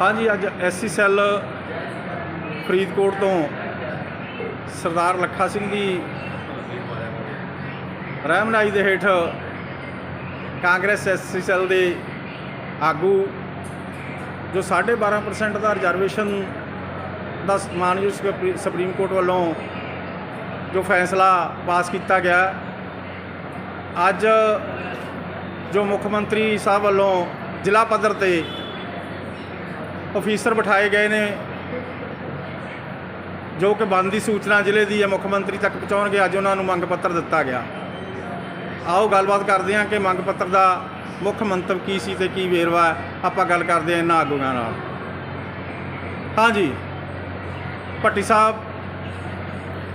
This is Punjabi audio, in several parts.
ਹਾਂਜੀ, ਅੱਜ ਐਸਸੀ ਸੈੱਲ ਫਰੀਦਕੋਟ ਤੋਂ ਸਰਦਾਰ ਲੱਖਾ ਸਿੰਘ ਦੀ ਰਹਿਮਨਾਈ ਦੇ ਹੇਠ ਕਾਂਗਰਸ ਐਸਸੀ ਸੈੱਲ ਦੇ ਆਗੂ, ਜੋ 12.5% ਦਾ ਰਿਜ਼ਰਵੇਸ਼ਨ ਦਾ ਮਾਨਯੋਗ ਸੁਪਰੀਮ ਕੋਰਟ ਵੱਲੋਂ ਜੋ ਫੈਸਲਾ ਪਾਸ ਕੀਤਾ ਗਿਆ। ਅੱਜ ਜੋ ਮੁੱਖ ਮੰਤਰੀ ਸਾਹਿਬ ਵੱਲੋਂ ਜ਼ਿਲ੍ਹਾ ਪੱਧਰ ਤੇ ਅਫੀਸਰ ਬਿਠਾਏ ਗਏ ਨੇ, ਜੋ ਕਿ ਬੰਦ ਦੀ ਸੂਚਨਾ ਜ਼ਿਲ੍ਹੇ ਦੀ ਹੈ ਮੁੱਖ ਮੰਤਰੀ ਤੱਕ ਪਹੁੰਚਾਉਣਗੇ, ਅੱਜ ਉਹਨਾਂ ਨੂੰ ਮੰਗ ਪੱਤਰ ਦਿੱਤਾ ਗਿਆ। ਆਓ ਗੱਲਬਾਤ ਕਰਦੇ ਹਾਂ ਕਿ ਮੰਗ ਪੱਤਰ ਦਾ ਮੁੱਖ ਮੰਤਵ ਕੀ ਸੀ ਤੇ ਕੀ ਵੇਰਵਾ ਹੈ। ਆਪਾਂ ਗੱਲ ਕਰਦੇ ਹਾਂ ਇਹਨਾਂ ਆਗੂਆਂ ਨਾਲ। ਹਾਂਜੀ ਭੱਟੀ ਸਾਹਿਬ,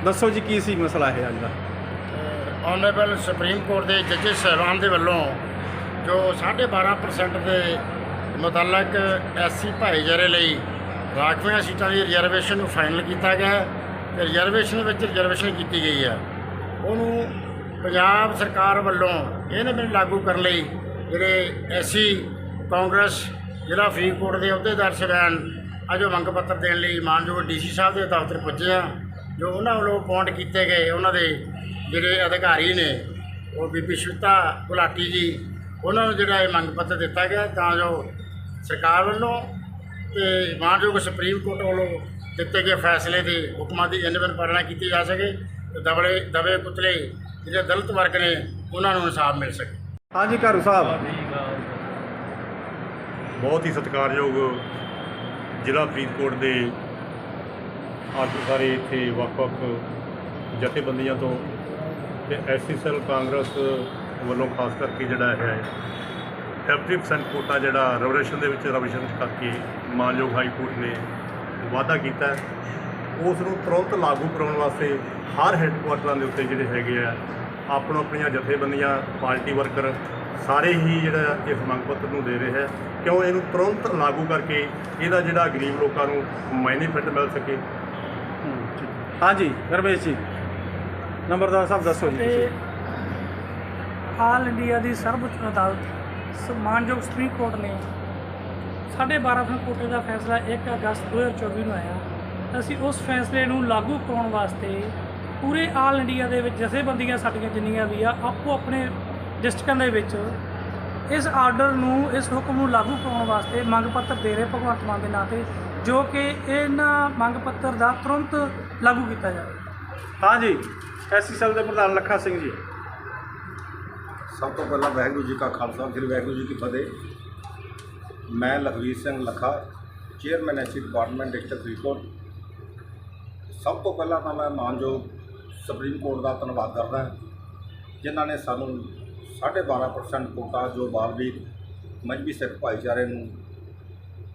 ਦੱਸੋ ਜੀ ਕੀ ਸੀ ਮਸਲਾ ਇਹ ਅੱਜ ਦਾ? ਆਨਰੇਬਲ ਸੁਪਰੀਮ ਕੋਰਟ ਦੇ ਜੱਜਿਸ ਸਾਹਿਬਾਨ ਦੇ ਵੱਲੋਂ ਜੋ 12.5% ਦੇ ਮੁਤਲਕ ਐਸੀ ਭਾਈਚਾਰੇ ਲਈ ਰਾਖਵੀਆਂ ਸੀਟਾਂ ਦੀ ਰਿਜ਼ਰਵੇਸ਼ਨ ਨੂੰ ਫਾਈਨਲ ਕੀਤਾ ਗਿਆ ਹੈ ਤੇ ਰਿਜ਼ਰਵੇਸ਼ਨ ਵਿੱਚ ਰਿਜ਼ਰਵੇਸ਼ਨ ਕੀਤੀ ਗਈ ਹੈ। ਉਹਨੂੰ ਪੰਜਾਬ ਸਰਕਾਰ ਵੱਲੋਂ ਇਹਨੇ ਬਿਨ ਲਾਗੂ ਕਰਨ ਲਈ ਜਿਹੜੇ ਐਸਸੀ ਕਾਂਗਰਸ, ਜ਼ਿਲ੍ਹਾ ਫਰੀਦਕੋਟ ਦੇ ਅਹੁਦੇਦਾਰ ਸਵੈਨ, ਅੱਜ ਉਹ ਮੰਗ ਪੱਤਰ ਦੇਣ ਲਈ ਮਾਨਯੋਗ ਡੀਸੀ ਸਾਹਿਬ ਦੇ ਦਫ਼ਤਰ ਪੁੱਜੇ ਆ, ਜੋ ਉਹਨਾਂ ਵੱਲੋਂ ਅਪਾਇੰਟ ਕੀਤੇ ਗਏ ਉਹਨਾਂ ਦੇ ਜਿਹੜੇ ਅਧਿਕਾਰੀ ਨੇ, ਉਹ ਬੀਬੀ ਸ਼ੁਤਾ ਗੁਲਾਟੀ ਜੀ, ਉਹਨਾਂ ਨੂੰ ਜਿਹੜਾ ਇਹ ਮੰਗ ਪੱਤਰ ਦਿੱਤਾ ਗਿਆ, ਤਾਂ ਜੋ ਸਰਕਾਰ ਵੱਲੋਂ ਤੇ ਮਾਨਯੋਗ ਸੁਪਰੀਮ ਕੋਰਟ ਵੱਲੋਂ ਦਿੱਤੇ ਗਏ ਫੈਸਲੇ ਦੇ ਹੁਕਮਾਂ ਦੀ ਇਨਵਨ ਪਾਲਣਾ ਕੀਤੀ ਜਾ ਸਕੇ ਤੇ ਦਬਲੇ ਦਬੇ ਪੁਤਲੇ ਜਿਹੜੇ ਦਲਿਤ ਵਰਗ ਨੇ ਉਹਨਾਂ ਨੂੰ ਇਨਸਾਫ ਮਿਲ ਸਕੇ। ਹਾਂਜੀ ਘਰੂ ਸਾਹਿਬ। ਬਹੁਤ ਹੀ ਸਤਿਕਾਰਯੋਗ ਜ਼ਿਲ੍ਹਾ ਫਰੀਦਕੋਟ ਦੇ ਆਗੂ ਸਾਰੇ ਇੱਥੇ ਵੱਖ-ਵੱਖ ਜਥੇਬੰਦੀਆਂ ਤੋਂ ਤੇ ਐਸਸੀਸੈਲ ਕਾਂਗਰਸ ਵੱਲੋਂ ਖਾਸ ਕਰਕੇ ਜਿਹੜਾ ਹੈ 50% ਕੋਟਾ ਜਿਹੜਾ ਰਿਜ਼ਰਵੇਸ਼ਨ ਦੇ ਵਿੱਚ ਰਿਜ਼ਰਵੇਸ਼ਨ ਕਰਕੇ ਮਾਨਯੋਗ ਹਾਈ ਕੋਰਟ ਨੇ ਵਾਅਦਾ ਕੀਤਾ ਉਸ ਨੂੰ ਤੁਰੰਤ ਲਾਗੂ ਕਰਾਉਣ ਵਾਸਤੇ ਹਰ ਹੈੱਡਕੁਆਟਰਾਂ ਦੇ ਉੱਤੇ ਜਿਹੜੇ ਹੈਗੇ ਆ ਆਪਣੋ ਆਪਣੀਆਂ ਜਥੇਬੰਦੀਆਂ ਪਾਰਟੀ ਵਰਕਰ ਸਾਰੇ ਹੀ ਜਿਹੜਾ ਇਸ ਮੰਗ ਪੱਤਰ ਨੂੰ ਦੇ ਰਹੇ ਹੈ ਕਿਉਂ ਇਹਨੂੰ ਤੁਰੰਤ ਲਾਗੂ ਕਰਕੇ ਇਹਦਾ ਜਿਹੜਾ ਗਰੀਬ ਲੋਕਾਂ ਨੂੰ ਬੈਨੀਫਿਟ ਮਿਲ ਸਕੇ ਹਾਂਜੀ ਰਮੇਸ਼ ਜੀ ਨੰਬਰਦਾਰ ਸਾਹਿਬ ਦੱਸੋ ਜੀ। ਆਲ ਇੰਡੀਆ ਦੀ ਸਰਵਉੱਚ ਅਦਾਲਤ ਸਨਮਾਨਯੋਗ ਸੁਪਰੀਮ ਕੋਰਟ ਨੇ 12.5 ਕੋਟੇ ਦਾ ਫੈਸਲਾ 1 ਅਗਸਤ 2024 ਨੂੰ ਆਇਆ। ਅਸੀਂ ਉਸ ਫੈਸਲੇ ਨੂੰ ਲਾਗੂ ਕਰਾਉਣ ਵਾਸਤੇ ਪੂਰੇ ਆਲ ਇੰਡੀਆ ਦੇ ਵਿੱਚ ਜਥੇਬੰਦੀਆਂ ਸਾਡੀਆਂ ਜਿੰਨੀਆਂ ਵੀ ਆ, ਆਪੋ ਆਪਣੇ ਡਿਸਟ੍ਰਿਕਟਾਂ ਦੇ ਵਿੱਚ ਇਸ ਆਰਡਰ ਨੂੰ, ਇਸ ਹੁਕਮ ਨੂੰ ਲਾਗੂ ਕਰਾਉਣ ਵਾਸਤੇ ਮੰਗ ਪੱਤਰ ਦੇ ਰਹੇ ਭਗਵੰਤ ਮਾਨ ਦੇ ਨਾਂ ਤੇ, ਜੋ ਕਿ ਇਹਨਾਂ ਮੰਗ ਪੱਤਰ ਦਾ ਤੁਰੰਤ ਲਾਗੂ ਕੀਤਾ ਜਾਵੇ। ਹਾਂਜੀ ਐਸਸੀ ਸੈੱਲ ਦੇ ਪ੍ਰਧਾਨ ਲੱਖਾ ਸਿੰਘ ਜੀ। ਸਭ ਤੋਂ ਪਹਿਲਾਂ ਵਾਹਿਗੁਰੂ ਜੀ ਕਾ ਖਾਲਸਾ, ਸ੍ਰੀ ਵਾਹਿਗੁਰੂ ਜੀ ਕੀ ਫਤਿਹ। ਮੈਂ Lakhvir Singh Lakha, chairman SC department district Faridkot ਸਭ ਤੋਂ ਪਹਿਲਾਂ ਤਾਂ ਮੈਂ ਮਾਨਯੋਗ ਸੁਪਰੀਮ ਕੋਰਟ ਦਾ ਧੰਨਵਾਦ ਕਰਦਾ ਜਿਨ੍ਹਾਂ ਨੇ ਸਾਨੂੰ 12.5% ਕੋਟਾ ਜੋ ਬਾਲਵੀਰ ਮਜਬੀ ਸਿੱਖ ਭਾਈਚਾਰੇ ਨੂੰ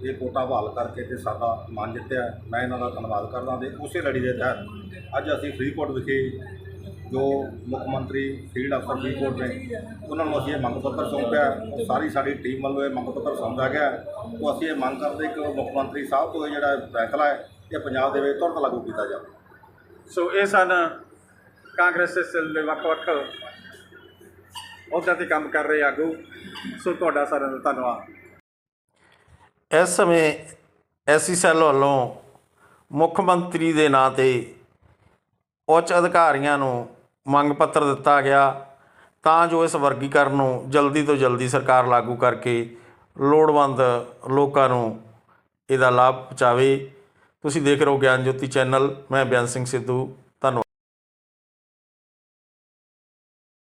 ਇਹ ਕੋਟਾ ਬਹਾਲ ਕਰਕੇ ਤੇ ਸਾਡਾ ਮਾਨ ਜਿੱਤਿਆ, ਮੈਂ ਇਹਨਾਂ ਦਾ ਧੰਨਵਾਦ ਕਰਦਾ ਤੇ ਉਸੇ ਲੜੀ ਦੇ ਤਹਿਤ ਅੱਜ ਅਸੀਂ ਫਰੀਦਕੋਟ ਵਿਖੇ ਜੋ ਮੁੱਖ ਮੰਤਰੀ ਫੀਲਡ ਅਫਸਰ ਫਰੀਦਕੋਟ ਨੇ ਉਹਨਾਂ ਨੂੰ ਅਸੀਂ ਇਹ ਮੰਗ ਪੱਤਰ ਸੌਂਪਿਆ ਉਹ ਸਾਰੀ ਸਾਡੀ ਟੀਮ ਵੱਲੋਂ ਇਹ ਮੰਗ ਪੱਤਰ ਸੌਂਪਿਆ ਗਿਆ ਉਹ ਅਸੀਂ ਇਹ ਮੰਗ ਕਰਦੇ ਕਿ ਮੁੱਖ ਮੰਤਰੀ ਸਾਹਿਬ ਤੋਂ ਇਹ ਜਿਹੜਾ ਫੈਸਲਾ ਹੈ ਇਹ ਪੰਜਾਬ ਦੇ ਵਿੱਚ ਤੁਰੰਤ ਲਾਗੂ ਕੀਤਾ ਜਾਵੇ। ਸੋ ਇਹ ਸਨ ਕਾਂਗਰਸ ਦੇ ਸੈੱਲ ਦੇ ਵੱਖ-ਵੱਖ ਅਹੁਦਿਆਂ ਤੇ ਕੰਮ ਕਰ ਰਹੇ ਆਗੂ। ਸੋ ਤੁਹਾਡਾ ਸਾਰਿਆਂ ਦਾ ਧੰਨਵਾਦ। ਇਸ ਸਮੇਂ ਐਸਸੀ ਸੈੱਲ ਵੱਲੋਂ ਮੁੱਖ ਮੰਤਰੀ ਦੇ ਨਾਂ ਤੇ ਉੱਚ ਅਧਿਕਾਰੀਆਂ ਨੂੰ ਮੰਗ ਪੱਤਰ ਦਿੱਤਾ ਗਿਆ ਤਾਂ ਜੋ ਇਸ ਵਰਗੀਕਰਨ ਨੂੰ ਜਲਦੀ ਤੋਂ ਜਲਦੀ ਸਰਕਾਰ ਲਾਗੂ ਕਰਕੇ ਲੋੜਵੰਦ ਲੋਕਾਂ ਨੂੰ ਇਹਦਾ ਲਾਭ ਪਹੁੰਚਾਵੇ। ਤੁਸੀਂ ਦੇਖ ਰਹੇ ਹੋ ਗਿਆਨ ਜੋਤੀ ਚੈਨਲ, ਮੈਂ ਬਿਆਨ ਸਿੰਘ ਸਿੱਧੂ।